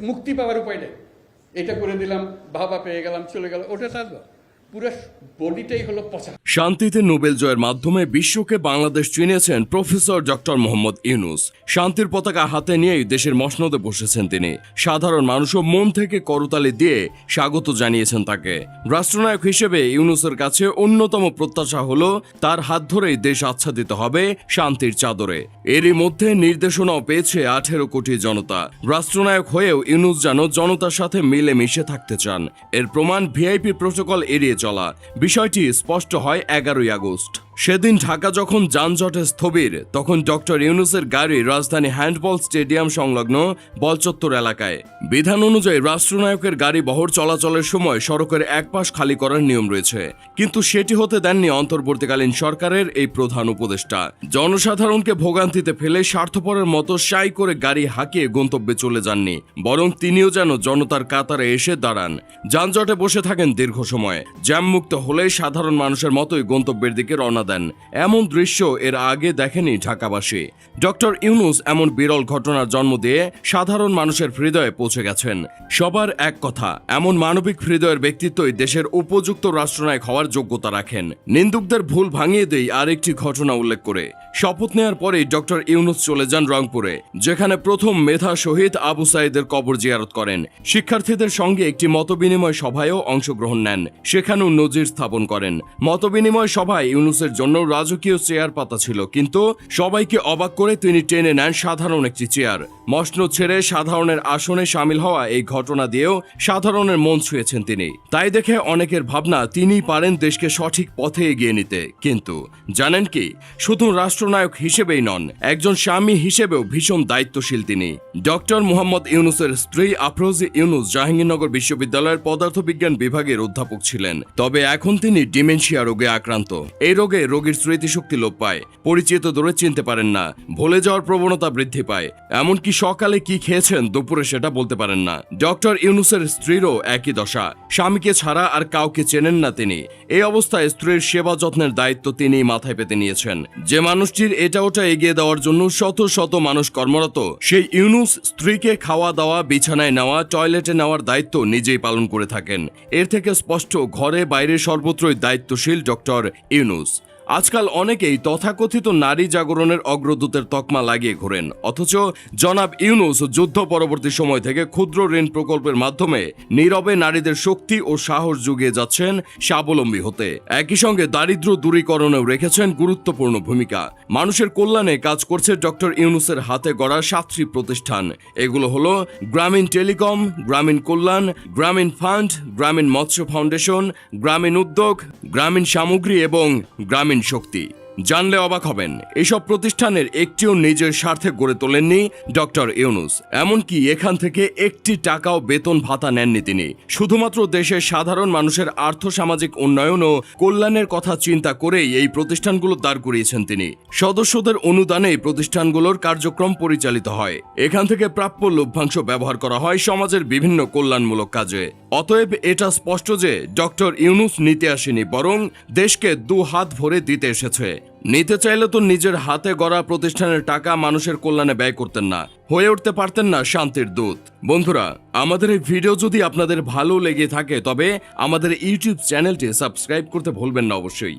মুক্তি পাওয়ার উপায় নেই। এটা করে দিলাম, বাবা পেয়ে গেলাম, চলে গেলাম, ওটা তার পুরো বডিটাই হলো পচা। শান্তিতে নোবেল জয়ের মাধ্যমে বিশ্বকে বাংলাদেশ চিনিয়েছেন প্রফেসর ডক্টর মোহাম্মদ ইউনুস। শান্তির পতাকা হাতে নিয়েই দেশের মসনদে বসেছেন তিনি। সাধারণ মানুষও মন থেকে করতালি দিয়ে স্বাগত জানিয়েছেন তাকে। রাষ্ট্রনায়ক হিসেবে ইউনুসের কাছে অন্যতম প্রত্যাশা হল, তার হাত ধরেই দেশ আচ্ছাদিত হবে শান্তির চাদরে। এরই মধ্যে নির্দেশনাও পেয়েছে আঠেরো কোটি জনতা। রাষ্ট্রনায়ক হয়েও ইউনুস যেন জনতার সাথে মিলে মিশে থাকতে চান। এর প্রমাণ ভিআইপি প্রোটোকল এড়িয়ে চলা। বিষয়টি স্পষ্ট হয় এগারোই আগস্ট। সেদিন ঢাকা যখন যানজটে স্থবির, তখন ডক্টর ইউনুসের গাড়ি রাজধানী হ্যান্ডবল স্টেডিয়াম সংলগ্ন বলচত্বর এলাকায়। বিধান অনুযায়ী রাষ্ট্রনায়কের গাড়ি বহর চলাচলের সময় সড়কের এক পাশ খালি করার নিয়ম রয়েছে। কিন্তু সেটি হতে দেননি অন্তর্বর্তীকালীন সরকারের এই প্রধান উপদেষ্টা। জনসাধারণকে ভোগান্তিতে ফেলে স্বার্থপরের মতো সাই করে গাড়ি হাঁকিয়ে গন্তব্যে চলে যাননি, বরং তিনিও যেন জনতার কাতারে এসে দাঁড়ান। যানজটে বসে থাকেন দীর্ঘ সময়। জ্যামমুক্ত হলেই সাধারণ মানুষের মতোই গন্তব্যের দিকে রওনা দেন। এমন দৃশ্য এর আগে দেখেনি ঢাকাবাসী। ডক্টর ইউনুস এমন বিরল ঘটনার জন্ম দিয়ে সাধারণ মানুষের হৃদয়ে পৌঁছে গেছেন। সবার এক কথা, এমন মানবিক হৃদয়ের ব্যক্তিত্বই দেশের উপযুক্ত রাষ্ট্রনায়ক হওয়ার যোগ্যতা রাখেন। নিন্দুকদের ভুল ভাঙিয়ে দেই আরেকটি ঘটনা উল্লেখ করে। শপথ নেওয়ার পরেই ডক্টর ইউনুস চলে যান রংপুরে, যেখানে প্রথম মেধা শহীদ আবু সাইদের কবর জিয়ারত করেন। শিক্ষার্থীদের সঙ্গে একটি মতবিনিময় সভায়ও অংশগ্রহণ নেন। সেখানেও নজির স্থাপন করেন। মতবিনিময় সভায় ইউনুসের জন্য রাজকীয় চেয়ার পাতা ছিল, কিন্তু সবাইকে অবাক করে তিনি টেনে নেন সাধারণ একটি চেয়ার। মসনদ ছেড়ে সাধারণের আসনে সামিল হওয়া এই ঘটনা দিয়েও সাধারণের মন ছুঁয়েছেন তিনি। তাই দেখে অনেকের ভাবনা তিনি পারেন দেশকে সঠিক পথে এগিয়ে নিতে। কিন্তু জানেন কি? শুধু রাষ্ট্রনায়ক হিসেবেই নন, একজন স্বামী হিসেবেও ভীষণ দায়িত্বশীল তিনি। ডক্টর মোহাম্মদ ইউনুসের স্ত্রী আফরোজি ইউনুস জাহাঙ্গীরনগর বিশ্ববিদ্যালয়ের পদার্থবিজ্ঞান বিভাগের অধ্যাপক ছিলেন, তবে এখন তিনি ডিমেনশিয়া রোগে আক্রান্ত। এই রোগে রোগীর স্মৃতিশক্তি লোপ পায়। পরিচিত দূরে চিনতে পারেন না। ভুলে যাওয়ার প্রবণতা বৃদ্ধি পায়। এমনকি সকালে কি খেয়েছেন, দুপুরে সেটা বলতে পারেন না। ডক্টর ইউনুসের স্ত্রীরও একই দশা। স্বামীকে ছাড়া আর কাউকে চেনেন না তিনি। এই অবস্থায় স্ত্রীর সেবা যত্নের দায়িত্ব তিনি মাথায় পেতে নিয়েছেন। যে মানুষটির এটা ওটা এগিয়ে দেওয়ার জন্য শত শত মানুষ কর্মরত, সেই ইউনুস স্ত্রীকে খাওয়া দাওয়া, বিছানায় নেওয়া, টয়লেটে নেওয়ার দায়িত্ব নিজেই পালন করে থাকেন। এর থেকে স্পষ্ট, ঘরে বাইরে সর্বত্রই দায়িত্বশীল ডক্টর ইউনুস। আজকাল অনেকেই তথাকথিত নারী জাগরণের অগ্রদূতের তকমা লাগিয়ে ঘোরেন। অথচ জনাব ইউনুস যুদ্ধ পরবর্তী সময় থেকে ক্ষুদ্র ঋণ প্রকল্পের মাধ্যমে নীরবে নারীদের শক্তি ও সাহস যুগিয়ে যাচ্ছেন স্বাবলম্বী হতে। একই সঙ্গে দারিদ্র দূরীকরণেও রেখেছেন গুরুত্বপূর্ণ ভূমিকা। মানুষের কল্যাণে কাজ করছে ডক্টর ইউনুসের হাতে গড়া সাতটি প্রতিষ্ঠান। এগুলো হলো গ্রামীণ টেলিকম, গ্রামীণ কল্যাণ, গ্রামীণ ফান্ড, গ্রামীণ মৎস্য ফাউন্ডেশন, গ্রামীণ উদ্যোগ, গ্রামীণ সামগ্রী এবং গ্রামীণ শক্তি। জানলে অবাক হবেন, এসব প্রতিষ্ঠানের একটিও নিজের স্বার্থে গড়ে তোলেননি ডক্টর ইউনুস। এমনকি এখান থেকে একটি টাকাও বেতন ভাতা নেননি তিনি। শুধুমাত্র দেশের সাধারণ মানুষের আর্থসামাজিক উন্নয়ন ও কল্যাণের কথা চিন্তা করেই এই প্রতিষ্ঠানগুলো দাঁড় করিয়েছেন তিনি। সদস্যদের অনুদানে প্রতিষ্ঠানগুলোর কার্যক্রম পরিচালিত হয়। এখান থেকে প্রাপ্য লভ্যাংশ ব্যবহার করা হয় সমাজের বিভিন্ন কল্যাণমূলক কাজে। অতএব এটা স্পষ্ট যে ডক্টর ইউনুস নিতে আসেনি, বরং দেশকে দু হাত ভরে দিতে এসেছে। নিতে চাইলে তো নিজের হাতে গড়া প্রতিষ্ঠানের টাকা মানুষের কল্যাণে ব্যয় করতেন না, হয়ে উঠতে পারতেন না শান্তির দূত। বন্ধুরা, আমাদের এই ভিডিও যদি আপনাদের ভালো লেগে থাকে, তবে আমাদের ইউটিউব চ্যানেলটি সাবস্ক্রাইব করতে ভুলবেন না অবশ্যই।